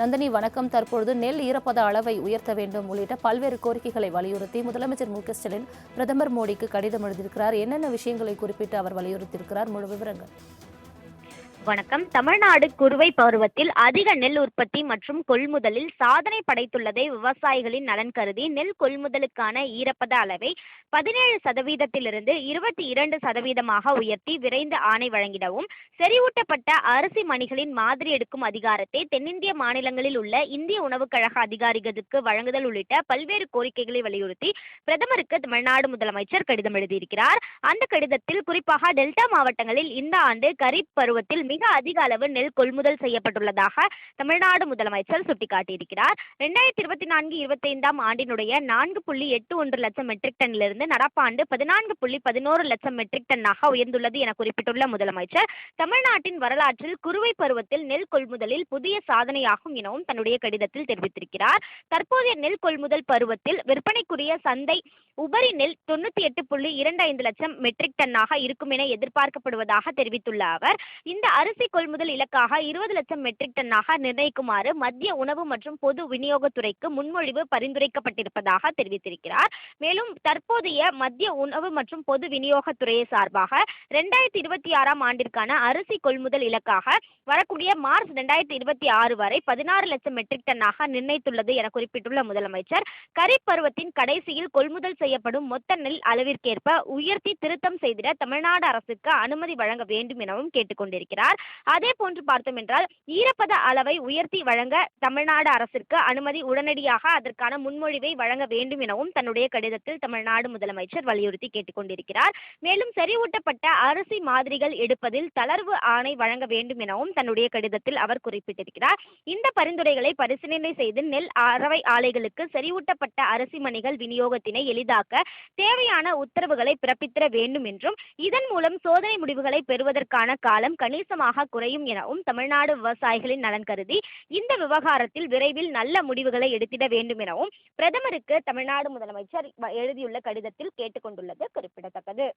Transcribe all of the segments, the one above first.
நந்தினி வணக்கம். தற்பொழுது நெல் ஈரப்பத அளவை உயர்த்த வேண்டும் உள்ளிட்ட பல்வேறு கோரிக்கைகளை வலியுறுத்தி முதலமைச்சர் மு ஸ்டாலின் பிரதமர் மோடிக்கு கடிதம் எழுதியிருக்கிறார். என்னென்ன விஷயங்களை குறிப்பிட்டு அவர் வலியுறுத்தியிருக்கிறார்? முழு விவரங்கள். வணக்கம். தமிழ்நாடு குறுவை பருவத்தில் அதிக நெல் உற்பத்தி மற்றும் கொள்முதலில் சாதனை படைத்துள்ளதை விவசாயிகளின் நலன் கருதி நெல் கொள்முதலுக்கான ஈரப்பத அளவை பதினேழு சதவீதத்திலிருந்து இருபத்தி இரண்டு சதவீதமாக உயர்த்தி விரைந்து ஆணை வழங்கிடவும் செறிவூட்டப்பட்ட அரிசி மணிகளின் மாதிரி எடுக்கும் அதிகாரத்தை தென்னிந்திய மாநிலங்களில் உள்ள இந்திய உணவுக் கழக அதிகாரிகளுக்கு வழங்குதல் உள்ளிட்ட பல்வேறு கோரிக்கைகளை வலியுறுத்தி பிரதமருக்கு தமிழ்நாடு முதலமைச்சர் கடிதம் எழுதியிருக்கிறார். அந்த கடிதத்தில் குறிப்பாக டெல்டா மாவட்டங்களில் இந்த ஆண்டு கரீப் பருவத்தில் மிக அதிக அளவு நெல் கொள்முதல் செய்யப்பட்டுள்ளதாக தமிழ்நாடு முதலமைச்சர் சுட்டிக்காட்டியிருக்கிறார். இரண்டாயிரத்தி இருபத்தி நான்கு இருபத்தைந்தாம் ஆண்டினுடைய நான்கு புள்ளி எட்டு ஒன்று லட்சம் மெட்ரிக் டன்னிலிருந்து நடப்பாண்டு பதினான்கு புள்ளி பதினோரு லட்சம் மெட்ரிக் டன்னாக உயர்ந்துள்ளது என குறிப்பிட்டுள்ள முதலமைச்சர் தமிழ்நாட்டின் வரலாற்றில் குறுவை பருவத்தில் நெல் கொள்முதலில் புதிய சாதனையாகும் எனவும் தன்னுடைய கடிதத்தில் தெரிவித்திருக்கிறார். தற்போதைய நெல் கொள்முதல் பருவத்தில் விற்பனைக்குரிய சந்தை உபரி நெல் தொண்ணூத்தி எட்டு புள்ளி இரண்டு ஐந்து லட்சம் மெட்ரிக் டன்னாக இருக்கும் என எதிர்பார்க்கப்படுவதாக தெரிவித்துள்ள அவர் இந்த அரிசி கொள்முதல் இலக்காக இருபது லட்சம் மெட்ரிக் டன்னாக நிர்ணயிக்குமாறு மத்திய உணவு மற்றும் பொது விநியோகத்துறைக்கு முன்மொழிவு பரிந்துரைக்கப்பட்டிருப்பதாக தெரிவித்திருக்கிறார். மேலும் தற்போதைய மத்திய உணவு மற்றும் பொது விநியோகத்துறையை சார்பாக இரண்டாயிரத்தி இருபத்தி ஆறாம் ஆண்டிற்கான அரிசி கொள்முதல் இலக்காக வரக்கூடிய மார்ச் இரண்டாயிரத்தி இருபத்தி ஆறு வரை பதினாறு லட்சம் மெட்ரிக் டன்னாக நிர்ணயித்துள்ளது என குறிப்பிட்டுள்ள முதலமைச்சர் கரீப் பருவத்தின் கடைசியில் கொள்முதல் செய்யப்படும் மொத்த நெல் அளவிற்கேற்ப உயர்த்தி திருத்தம் செய்திட தமிழ்நாடு அரசுக்கு அனுமதி வழங்க வேண்டும் எனவும் கேட்டுக்கொண்டிருக்கிறார். அதே போன்று பார்த்தோம் என்றால் ஈரப்பத அளவை உயர்த்தி வழங்க தமிழ்நாடு அரசிற்கு அனுமதி உடனடியாக அதற்கான முன்மொழிவை வழங்க வேண்டும் எனவும் தன்னுடைய கடிதத்தில் தமிழ்நாடு முதலமைச்சர் வலியுறுத்தி கேட்டுக்கொண்டிருக்கிறார் மேலும் செறிவூட்டப்பட்ட அரிசி மாதிரிகள் எடுப்பதில் தளர்வு ஆணை வழங்க வேண்டும் எனவும் தன்னுடைய கடிதத்தில் அவர் குறிப்பிட்டிருக்கிறார். இந்த பரிந்துரைகளை பரிசீலனை செய்து நெல் அறவை ஆலைகளுக்கு செறிவூட்டப்பட்ட அரிசி மணிகள் விநியோகத்தினை எளிதாக்க தேவையான உத்தரவுகளை பிறப்பித்திட வேண்டும் என்றும் இதன் மூலம் சோதனை முடிவுகளை பெறுவதற்கான காலம் கணிசமாக குறையும் எனவும் தமிழ்நாடு விவசாயிகளின் நலன் கருதி இந்த விவகாரத்தில் விரைவில் நல்ல முடிவுகளை எடுத்திட வேண்டும் எனவும் பிரதமருக்கு தமிழ்நாடு முதலமைச்சர் எழுதியுள்ள கடிதத்தில் கேட்டுக்கொண்டுள்ளது குறிப்பிடத்தக்கது.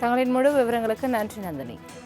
தங்களின் முழு விவரங்களுக்கு நன்றி நந்தினி.